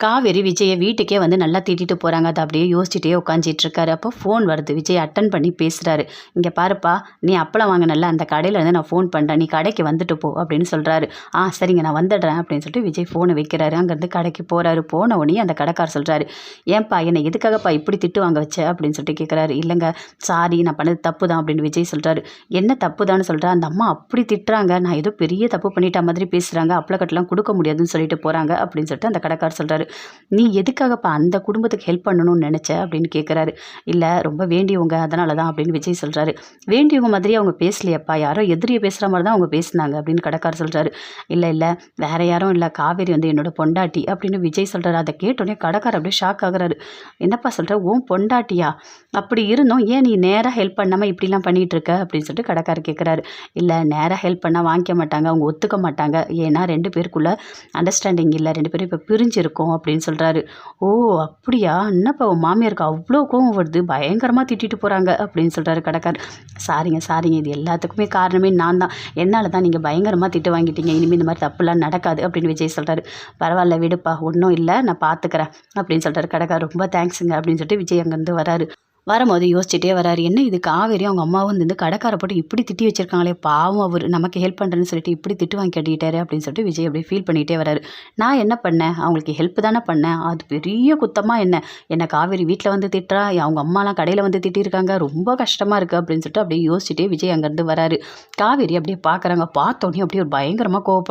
காவேரி விஜயை வீட்டுக்கே வந்து நல்லா திட்டிட்டு போகிறாங்க அதை அப்படியே யோசிச்சுட்டே உட்காந்துட்டு இருக்காரு அப்போ ஃபோன் வருது. விஜய் அட்டன் பண்ணி பேசுகிறாரு இங்கே பாருப்பா நீ அப்பளம் வாங்கினல அந்த கடையில் இருந்து நான் ஃபோன் பண்ணுறேன் நீ கடைக்கு வந்துட்டு போ அப்படின்னு சொல்கிறாரு ஆ சரிங்க நான் வந்துடுறேன் அப்படின்னு சொல்லிட்டு விஜய் ஃபோனை வைக்கிறாரு. அங்கேருந்து கடைக்கு போகிறாரு போன உடனே அந்த கடைக்கார் சொல்கிறாரு ஏன்பா என்னை எதுக்காகப்பா இப்படி திட்டு வாங்க வச்ச? அப்படின்னு சொல்லிட்டு கேட்குறாரு இல்லைங்க சாரி நான் பண்ணது தப்பு தான் அப்படின்னு விஜய் சொல்கிறாரு என்ன தப்பு தான்னு சொல்கிறேன் அந்த அம்மா அப்படி திட்டுறாங்க. நான் ஏதோ பெரிய தப்பு பண்ணிட்ட மாதிரி பேசுகிறாங்க அப்பளக்கட்டெலாம் கொடுக்க முடியாதுன்னு சொல்லிட்டு போகிறாங்க அப்படின்னு சொல்லிட்டு அந்த கடைக்கார் சொல்கிறாரு நீ எதுக்காகப்பா அந்த குடும்பத்துக்கு ஹெல்ப் பண்ணணும்னு நினச்ச? அப்படின்னு கேட்குறாரு இல்லை ரொம்ப வேண்டியவங்க அதனால தான் அப்படின்னு விஜய் சொல்கிறாரு வேண்டியவங்க மாதிரி அவங்க பேசலையப்பா. யாரோ எதிரியை பேசுகிற மாதிரி தான் அவங்க பேசினாங்க அப்படின்னு கடைக்கார் சொல்கிறாரு இல்லை இல்லை வேற யாரும் இல்லை. காவேரி வந்து என்னோட பொண்டாட்டி அப்படின்னு விஜய் சொல்கிறாரு அதை கேட்டோடனே கடைக்கார் அப்படியே ஷாக் ஆகுறாரு. என்னப்பா சொல்கிற உன் பொண்டாட்டியா? அப்படி இருந்தோம். ஏன் நீ நேராக ஹெல்ப் பண்ணாமல் இப்படிலாம் பண்ணிகிட்டு இருக்க அப்படின்னு சொல்லிட்டு கடைக்காரர் கேட்குறாரு இல்லை நேராக ஹெல்ப் பண்ணால் வாங்கிக்க மாட்டாங்க. அவங்க ஒத்துக்க மாட்டாங்க. ஏன்னா ரெண்டு பேருக்குள்ளே அண்டர்ஸ்டாண்டிங் இல்லை. ரெண்டு பேரும் இப்போ பிரிஞ்சிருக்கோம். அப்படின்னு சொல்கிறாரு ஓ அப்படியா? என்னப்பா உன் மாமியாருக்கு அவ்வளோ கோவம் வருது. பயங்கரமாக திட்டிட்டு போகிறாங்க அப்படின்னு சொல்கிறாரு கடைக்கார் சாரிங்க சாரிங்க. இது எல்லாத்துக்குமே காரணமே நான் தான். என்னால் தான் நீங்கள் பயங்கரமாக திட்டு வாங்கிட்டீங்க. இனிமேல் இந்த மாதிரி தப்புலாம் நடக்காது அப்படின்னு விஜய் சொல்கிறாரு பரவாயில்ல விடுப்பா. ஒன்றும் இல்லை. நான் பார்த்துக்கிறேன் அப்படின்னு சொல்கிறாரு கடைக்கார் ரொம்ப தேங்க்ஸுங்க அப்படின்னு சொல்லிட்டு விஜய் அங்கேருந்து வராரு. வரும்போது யோசிச்சுட்டே வராரு என்ன இது? காவேரி அவங்க அம்மாவும் வந்து கடைக்கார போட்டு இப்படி திட்டி வச்சிருக்காங்களே? பாவம் அவர். நமக்கு ஹெல்ப் பண்ணுறேன்னு சொல்லிட்டு இப்படி திட்டு வாங்கி கட்டிட்டாரு அப்படின்னு சொல்லிட்டு விஜய் அப்படியே ஃபீல் பண்ணிகிட்டே வராரு. நான் என்ன பண்ணேன்? அவங்களுக்கு ஹெல்ப் தானே பண்ணேன். அது பெரிய குத்தமாக என்ன? என்னை காவேரி வீட்டில் வந்து திட்டுறா. அவங்க அம்மாலாம் கடையில் வந்து திட்டிருக்காங்க. ரொம்ப கஷ்டமாக இருக்குது அப்படின்னு சொல்லிட்டு அப்படியே யோசிச்சுட்டே விஜய் அங்கேருந்து வராரு. காவேரி அப்படியே பார்க்குறாங்க பார்த்தோன்னே அப்படியே ஒரு பயங்கரமாக கோவப்பட